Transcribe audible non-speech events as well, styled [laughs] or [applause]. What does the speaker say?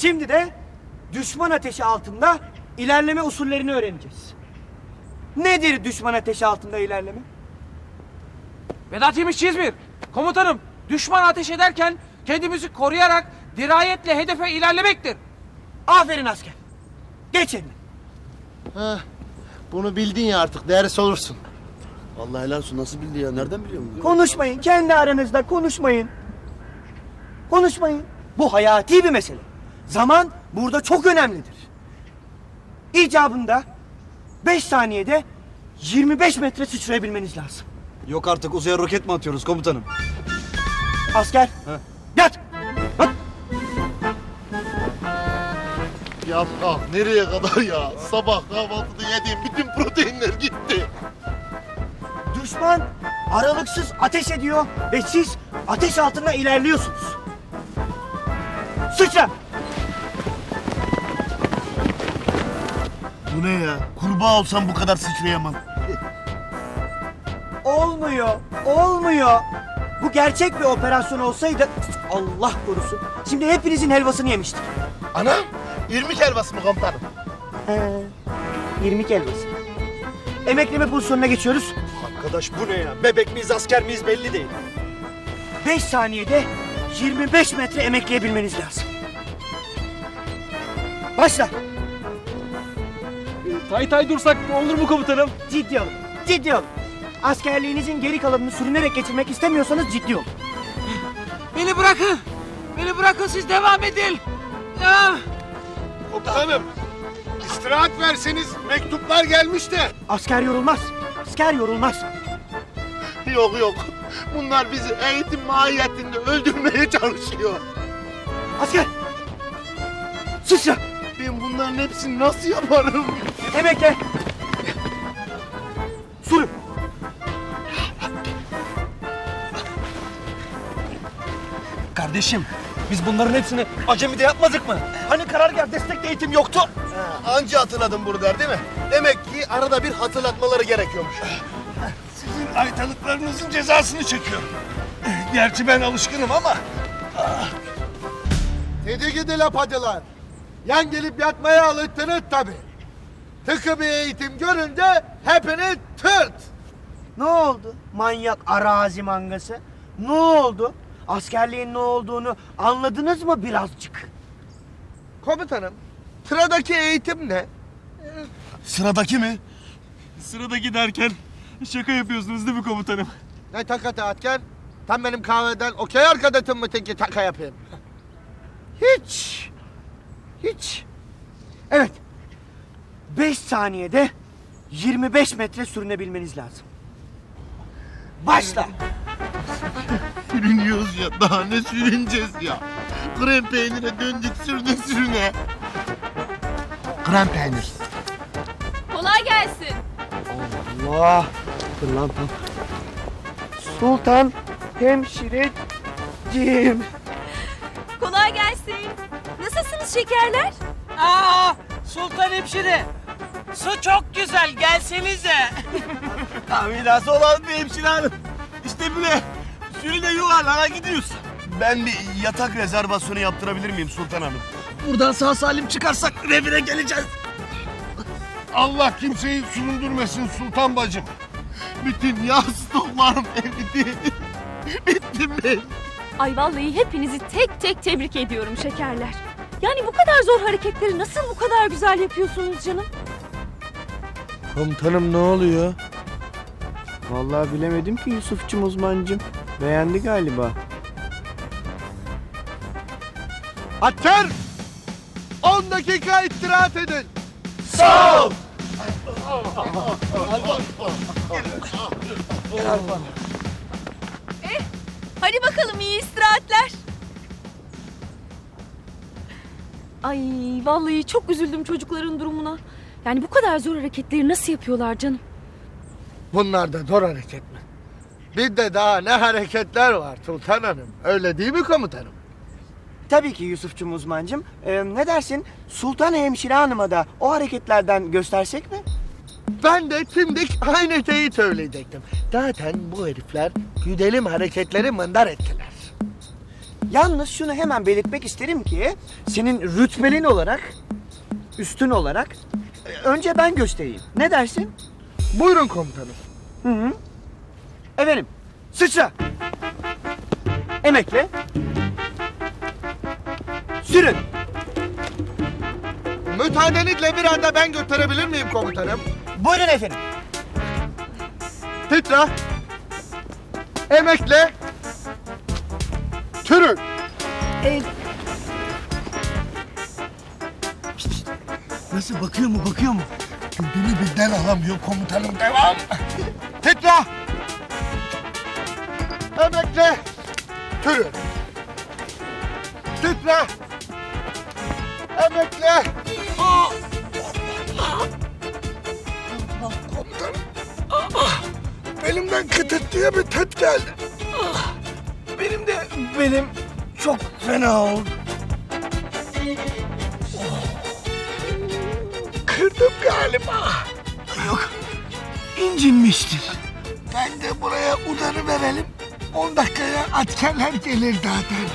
Şimdi de düşman ateşi altında ilerleme usullerini öğreneceğiz. Nedir düşman ateşi altında ilerleme? Vedat Yemiş İzmir. Komutanım düşman ateş ederken kendimizi koruyarak dirayetle hedefe ilerlemektir. Aferin asker. Geç eline. Heh, bunu bildin ya artık ders olursun. Vallahi helal olsun nasıl bildi ya? Nereden biliyor bunu? Konuşmayın. Kendi aranızda konuşmayın. Konuşmayın. Bu hayati bir mesele. Zaman burada çok önemlidir. İcabında 5 saniyede 25 metre sıçrayabilmeniz lazım. Yok artık uzaya roket mi atıyoruz komutanım? Asker. Yat. Bak. Ya ah, nereye kadar ya? Sabah kahvaltıda yediğim bütün proteinler gitti. Düşman aralıksız ateş ediyor ve siz ateş altında ilerliyorsunuz. Sıçra. Bu ne ya? Kurbağa olsam bu kadar sıçrayamam. [laughs] Olmuyor. Olmuyor. Bu gerçek bir operasyon olsaydı Allah korusun. Şimdi hepinizin helvasını yemiştik. Ana, irmik helvası mı komutanım? He. 20 helvası. Emekleme pozisyonuna geçiyoruz. Arkadaş bu ne ya? Bebek miyiz asker miyiz belli değil. 5 saniyede 25 metre emekleyebilmeniz lazım. Başla. Tay tay dursak olur mu komutanım? Ciddi olun. Ciddi olun. Askerliğinizin geri kalanını sürünerek geçirmek istemiyorsanız ciddi olun. Beni bırakın. Beni bırakın siz devam edin. Ya. Komutanım, istirahat verseniz mektuplar gelmiş de. Asker yorulmaz. Asker yorulmaz. Yok yok, bunlar bizi eğitim mahiyetinde öldürmeye çalışıyor. Asker. Sıçra. Ben bunların hepsini nasıl yaparım? Emekle. Sürün. Kardeşim biz bunların hepsini acemide yapmadık mı? Hani karargah destekli eğitim yoktu? Anca hatırladım burada değil mi? Demek ki arada bir hatırlatmaları gerekiyormuş. Sizin aytalıklarınızın cezasını çekiyorum. Gerçi ben alışkınım ama. Dedi gidi lapacılar. Yan gelip yatmaya alıştınız tabi. Tıkı bir eğitim görünce hepiniz tırt. Ne oldu? Manyak arazi mangası. Ne oldu? Askerliğin ne olduğunu anladınız mı birazcık? Komutanım, sıradaki eğitim ne? Sıradaki mi? Sıradaki derken şaka yapıyorsunuz değil mi komutanım? Ne taka taatken? Sen benim kahveden okey arkadaşım mı teki taka yapayım? Hiç. Hiç. Evet. 5 saniyede 25 metre sürünebilmeniz lazım. Başla. [laughs] Sürünüyoruz ya. Daha ne sürüneceğiz ya? Krem peynire döndük sürdük sürüne. Krem peynir. Kolay gelsin. Allah. Dur lan tam. Sultan hemşirecim. Kolay gelsin. Nasılsınız şekerler? Aa, Sultan Hemşire. Su çok güzel gelsenize. [laughs] Mirası olan bir hemşire hanım. İşte bile sürüne yuvarlana gidiyoruz. Ben bir yatak rezervasyonu yaptırabilir miyim Sultan Hanım? Buradan sağ salim çıkarsak revire geleceğiz. Allah kimseyi süründürmesin sultan bacım. Bütün yağ stoklarım eridi. [laughs] Bittim ben. Ay vallahi hepinizi tek tek tebrik ediyorum şekerler. Yani bu kadar zor hareketleri nasıl bu kadar güzel yapıyorsunuz canım? Komutanım ne oluyor? Vallahi bilemedim ki Yusufçum uzmancım. Beğendi galiba. Asker! 10 dakika istirahat edin. Hadi bakalım iyi istirahatler. Ay vallahi çok üzüldüm çocukların durumuna. Yani bu kadar zor hareketleri nasıl yapıyorlar canım? Bunlar da zor hareket mi? Bir de daha ne hareketler var Sultan Hanım. Öyle değil mi komutanım? Tabii ki Yusufçum uzmancım. Ee, ne dersin? Sultan hemşire hanıma da o hareketlerden göstersek mi? Ben de şimdi aynı şeyi söyleyecektim. Zaten bu herifler güdelim hareketleri mındar ettiler. Yalnız şunu hemen belirtmek isterim ki senin rütbelin olarak, üstün olarak e, önce ben göstereyim. Ne dersin? Buyurun komutanım. Hı hı. Efendim, sıçra. Emekle. Sürün. Müsaadenizle bir anda ben götürebilir miyim komutanım? Buyurun efendim. Titre. Emekle. Nasıl bakıyor mu bakıyor mu? Güldüğünü bizden alamıyor komutanım devam. Titre. Emekle. Türün. Titre. Emekle. Komutanım. Ah, Belimden kıtıt diye bir tet geldi. Ah, Benim de benim çok fena oldu. Oh. Kırdım galiba. Yok. incinmiştir. Ben de buraya udanı verelim. 10 dakikaya askerler gelir zaten.